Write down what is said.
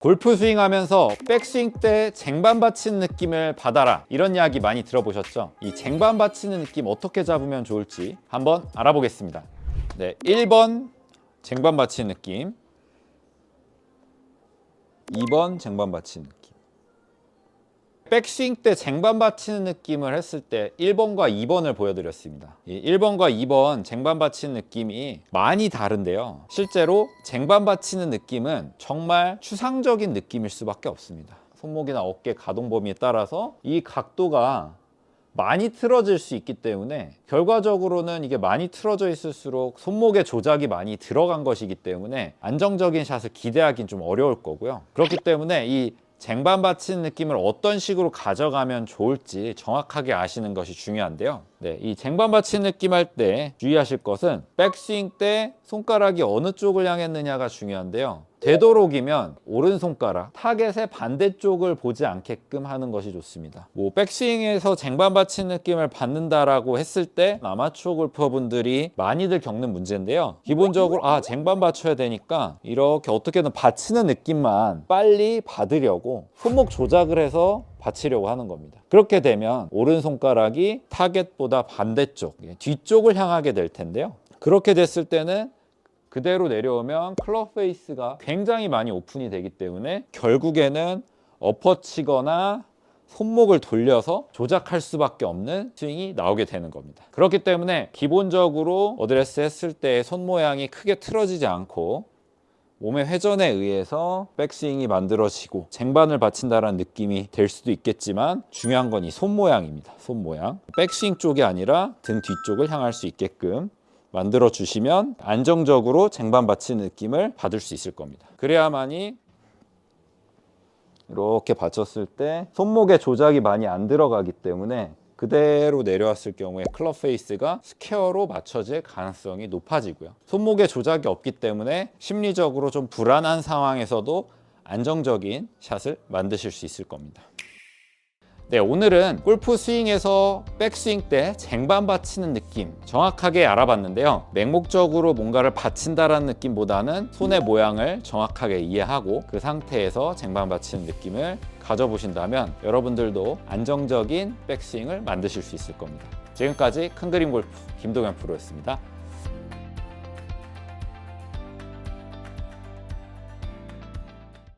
골프 스윙하면서 백스윙 때 쟁반 받치는 느낌을 받아라 이런 이야기 많이 들어보셨죠? 이 쟁반 받치는 느낌 어떻게 잡으면 좋을지 한번 알아보겠습니다. 네, 1번 쟁반 받치는 느낌 2번 쟁반 받치는 느낌 백스윙 때 쟁반 받치는 느낌을 했을 때 1번과 2번을 보여드렸습니다. 이 1번과 2번 쟁반 받치는 느낌이 많이 다른데요. 실제로 쟁반 받치는 느낌은 정말 추상적인 느낌일 수밖에 없습니다. 손목이나 어깨 가동 범위에 따라서 이 각도가 많이 틀어질 수 있기 때문에 결과적으로는 이게 많이 틀어져 있을수록 손목의 조작이 많이 들어간 것이기 때문에 안정적인 샷을 기대하기는 좀 어려울 거고요. 그렇기 때문에 이 쟁반 받치는 느낌을 어떤 식으로 가져가면 좋을지 정확하게 아시는 것이 중요한데요. 네, 이 쟁반 받치는 느낌 할 때 주의하실 것은 백스윙 때 손가락이 어느 쪽을 향했느냐가 중요한데요. 되도록이면 오른손가락 타겟의 반대쪽을 보지 않게끔 하는 것이 좋습니다. 뭐 백스윙에서 쟁반 받치는 느낌을 받는다라고 했을 때 아마추어 골퍼분들이 많이들 겪는 문제인데요. 기본적으로 아 쟁반 받쳐야 되니까 이렇게 어떻게든 받치는 느낌만 빨리 받으려고 손목 조작을 해서 받치려고 하는 겁니다. 그렇게 되면 오른손가락이 타겟보다 반대쪽, 예, 뒤쪽을 향하게 될 텐데요. 그렇게 됐을 때는 그대로 내려오면 클럽 페이스가 굉장히 많이 오픈이 되기 때문에 결국에는 엎어치거나 손목을 돌려서 조작할 수밖에 없는 스윙이 나오게 되는 겁니다. 그렇기 때문에 기본적으로 어드레스 했을 때 손 모양이 크게 틀어지지 않고 몸의 회전에 의해서 백스윙이 만들어지고 쟁반을 받친다는 느낌이 될 수도 있겠지만 중요한 건 이 손 모양입니다. 손 모양. 백스윙 쪽이 아니라 등 뒤쪽을 향할 수 있게끔 만들어 주시면 안정적으로 쟁반 받치는 느낌을 받을 수 있을 겁니다. 그래야만이 이렇게 받쳤을 때 손목에 조작이 많이 안 들어가기 때문에 그대로 내려왔을 경우에 클럽 페이스가 스퀘어로 맞춰질 가능성이 높아지고요. 손목에 조작이 없기 때문에 심리적으로 좀 불안한 상황에서도 안정적인 샷을 만드실 수 있을 겁니다. 네, 오늘은 골프 스윙에서 백스윙 때 쟁반 받치는 느낌 정확하게 알아봤는데요. 맹목적으로 뭔가를 받친다라는 느낌보다는 손의 모양을 정확하게 이해하고 그 상태에서 쟁반 받치는 느낌을 가져보신다면 여러분들도 안정적인 백스윙을 만드실 수 있을 겁니다. 지금까지 큰 그림 골프 김동현 프로였습니다.